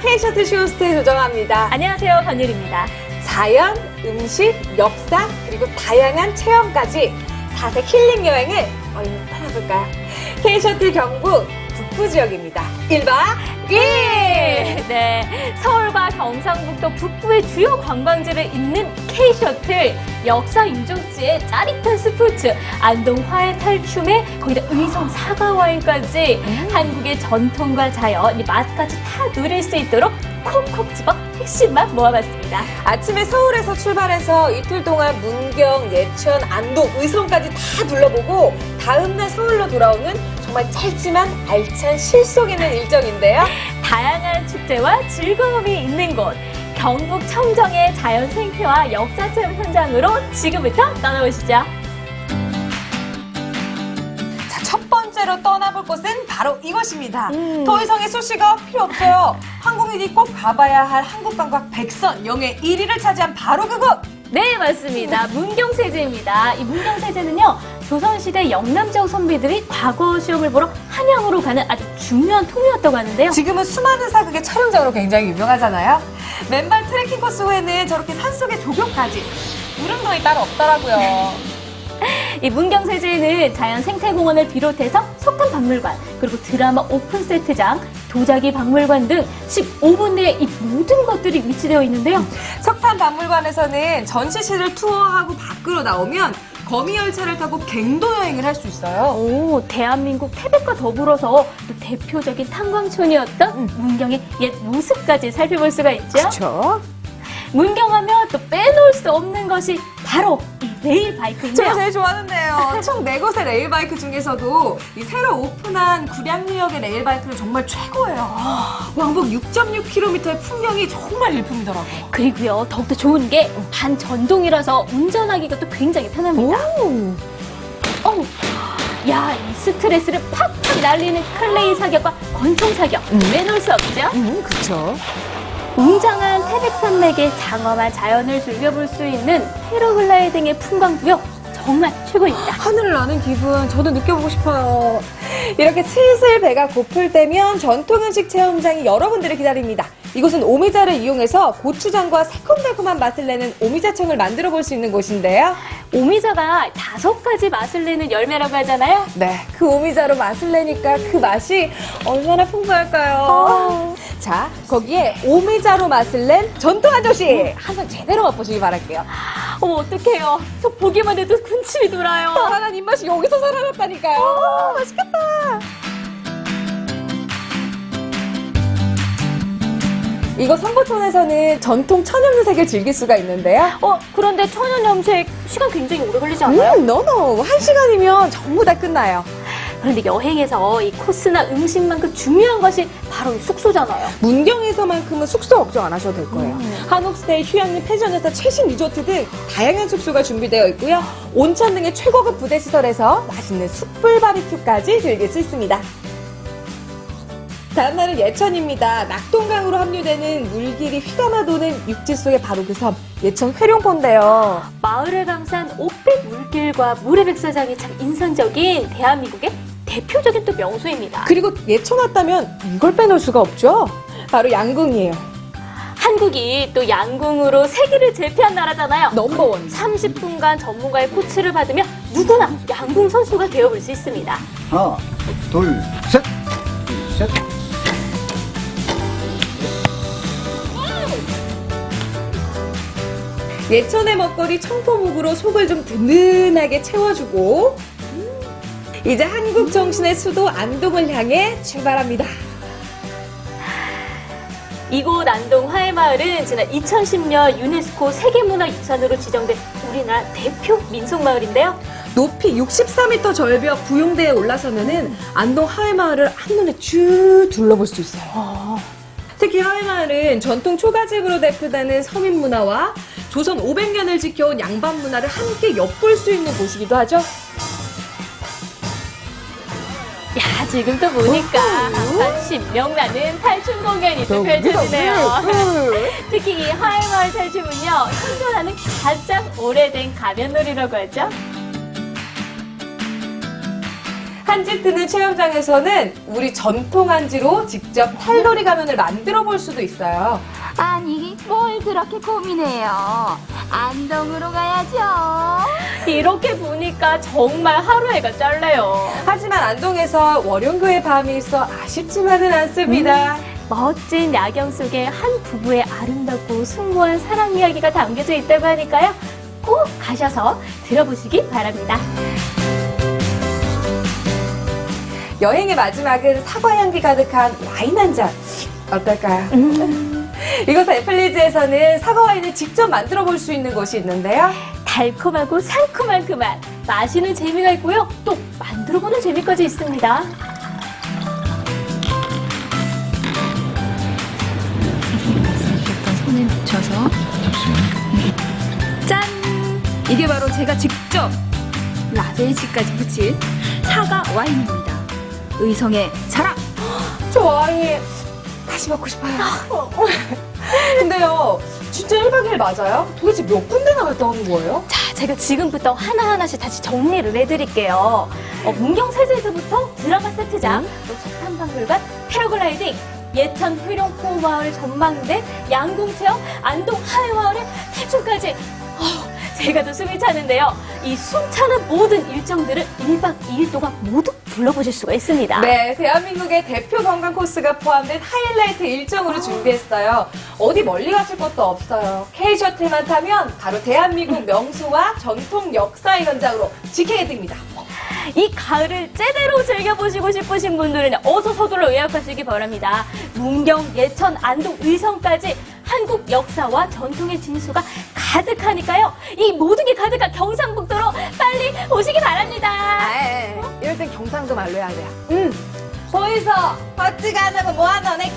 K셔틀 쇼호스트 조정합니다. 안녕하세요, 권율입니다. 자연, 음식, 역사, 그리고 다양한 체험까지 사색 힐링 여행을 얼른 떠나볼까요? K셔틀 경북 북부 지역입니다. 1박 2일! 네, 서울과 경상북도 북부의 주요 관광지를 잇는 K셔틀, 역사 유적지의 짜릿한 스포츠, 안동 화해 탈춤에 거기다 의성 사과 와인까지 한국의 전통과 자연, 이 맛까지 다 누릴 수 있도록 콕콕 집어 핵심만 모아봤습니다. 아침에 서울에서 출발해서 이틀 동안 문경, 예천, 안동, 의성까지 다 둘러보고 다음날 서울로 돌아오는 정말 짧지만 알찬 실속 있는 일정인데요. 다양한 축제와 즐거움이 있는 곳. 경북 청정의 자연 생태와 역사 체험 현장으로 지금부터 떠나보시죠. 자, 첫 번째로 떠나볼 곳은 바로 이곳입니다. 음. 더 이상의 수시가 필요 없어요. 한국인이 꼭 가봐야 할 한국관광 백선 영예 1위를 차지한 바로 그곳! 네, 맞습니다. 문경세제입니다. 이 문경세제는요, 조선시대 영남 지역 선비들이 과거 시험을 보러 한양으로 가는 아주 중요한 통로였다고 하는데요. 지금은 수많은 사극의 촬영장으로 굉장히 유명하잖아요. 맨발 트레킹 코스 후에는 저렇게 산속의 조경까지. 무릉도이 따로 없더라고요. 이 문경세제에는 자연 생태공원을 비롯해서 석탄 박물관, 그리고 드라마 오픈 세트장, 도자기 박물관 등 15분 내에 이 모든 것들이 위치되어 있는데요. 석탄 박물관에서는 전시실을 투어하고 밖으로 나오면 거미 열차를 타고 갱도 여행을 할 수 있어요. 오, 대한민국 태백과 더불어서 또 대표적인 탄광촌이었던 문경의 옛 모습까지 살펴볼 수가 있죠. 그렇죠. 문경하면 또 빼놓을 수 없는 것이 바로 이 레일 제가 바이크인데요. 제일 좋아하는데요. 총 네 곳의 레일바이크 중에서도 이 새로 오픈한 구량역의 레일바이크는 정말 최고예요. 왕복 6.6km의 풍경이 정말 일품이더라고요. 그리고요, 더욱더 좋은 게 반전동이라서 운전하기가 또 굉장히 편합니다. 어우, 야, 이 스트레스를 팍팍 날리는 클레이 사격과 권총 사격 빼놓을 수 없죠. 음, 그렇죠. 웅장한 태백산맥의 장엄한 자연을 즐겨볼 수 있는 패러글라이딩의 풍광도요 정말 최고입니다. 하늘을 나는 기분 저도 느껴보고 싶어요. 이렇게 슬슬 배가 고플 때면 전통 음식 체험장이 여러 군데를 기다립니다. 이곳은 오미자를 이용해서 고추장과 새콤달콤한 맛을 내는 오미자청을 만들어 볼 수 있는 곳인데요. 오미자가 다섯 가지 맛을 내는 열매라고 하잖아요. 네, 그 오미자로 맛을 내니까 그 맛이 얼마나 풍부할까요? 어. 자, 거기에 오미자로 맛을 낸 전통 아저씨 한번 제대로 맛보시기 바랄게요. 어머 어떡해요. 저 보기만 해도 군침이 돌아요. 살아난 입맛이 여기서 살아났다니까요. 오, 맛있겠다. 이곳 선보촌에서는 전통 천연유색을 즐길 수가 있는데요. 어 그런데 천연 염색 시간 굉장히 오래 걸리지 않나요? 음, 너너 한 시간이면 전부 다 끝나요. 그런데 여행에서 이 코스나 음식만큼 중요한 것이 바로 이 숙소잖아요. 문경에서만큼은 숙소 걱정 안 하셔도 될 거예요. 한옥스테이, 휴양림, 펜션에서 최신 리조트 등 다양한 숙소가 준비되어 있고요. 온천 등의 최고급 부대 시설에서 맛있는 숯불 바비큐까지 즐길 수 있습니다. 다음 날은 예천입니다. 낙동강으로 합류되는 물길이 휘감아 도는 육지 속의 바로 그 섬, 예천 회룡포인데요. 마을에 감싼 500 물길과 모래백사장이 참 인상적인 대한민국의 대표적인 또 명소입니다. 그리고 예천 왔다면 이걸 빼놓을 수가 없죠. 바로 양궁이에요. 한국이 또 양궁으로 세계를 제패한 나라잖아요. 넘버원. 30분간 전문가의 코치를 받으며 누구나 양궁 선수가 되어볼 수 있습니다. 하나, 둘, 셋, 둘, 셋. 예천의 먹거리 청포묵으로 속을 좀 든든하게 채워주고 이제 한국 정신의 수도 안동을 향해 출발합니다. 이곳 안동 화해마을은 지난 2010년 유네스코 세계문화유산으로 지정된 우리나라 대표 민속마을인데요. 높이 64m 절벽 부용대에 올라서면은 안동 하회마을을 한눈에 쭉 둘러볼 수 있어요. 특히 하회마을은 전통 초가집으로 대표되는 서민 문화와 조선 500년을 지켜온 양반 문화를 함께 엿볼 수 있는 곳이기도 하죠. 야, 지금 또 보니까 한판 신명나는 탈춤 공연이 또 펼쳐지네요. 특히 이 화해마을 탈춤은요, 생존하는 가장 오래된 가면놀이라고 하죠. 한지 트는 체험장에서는 우리 전통 한지로 직접 탈놀이 가면을 만들어 볼 수도 있어요. 아니, 뭘 그렇게 고민해요? 안동으로 가야죠. 이렇게 보니까 정말 하루 해가 짧네요. 하지만 안동에서 월용교의 밤이 있어 아쉽지만은 않습니다. 멋진 야경 속에 한 부부의 아름답고 숭고한 사랑 이야기가 담겨져 있다고 하니까요. 꼭 가셔서 들어보시기 바랍니다. 여행의 마지막은 사과 향기 가득한 와인 한 잔. 어떨까요? 이곳 애플리즈에서는 사과 와인을 직접 만들어 볼 수 있는 곳이 있는데요. 달콤하고 상큼한 그 맛. 마시는 재미가 있고요. 또 만들어 보는 재미까지 있습니다. 손에 묻혀서 짠! 이게 바로 제가 직접 라벨지까지 붙인 사과 와인입니다. 의성의 자랑! 저 와인 다시 먹고 싶어요. 근데요, 진짜 1박 2일 맞아요? 도대체 몇 군데나 갔다 오는 거예요? 자, 제가 지금부터 하나하나씩 다시 정리를 해드릴게요. 어, 문경세제에서부터 드라마 세트장, 또 석탄박물관, 패러글라이딩, 예천 회룡포 마을 전망대, 양궁체험, 안동 하회마을의 탈춤까지 어, 제가 더 숨이 차는데요. 이 숨차는 모든 일정들을 1박 2일 동안 모두 불러보실 수가 있습니다. 네, 대한민국의 대표 관광 코스가 포함된 하이라이트 일정으로 준비했어요. 어디 멀리 가실 것도 없어요. K셔틀만 타면 바로 대한민국 명소와 전통 역사 현장으로 됩니다. 이 가을을 제대로 즐겨보시고 싶으신 분들은 어서 서둘러 예약하시기 바랍니다. 문경, 예천, 안동, 의성까지 한국 역사와 전통의 진수가 가득하니까요. 이 모든 게 가득한 경상북도로 빨리 오시기 바랍니다. 이럴 땐 경상도 말로 해야 돼요. 응. 버스가 안 하고 뭐하노? 내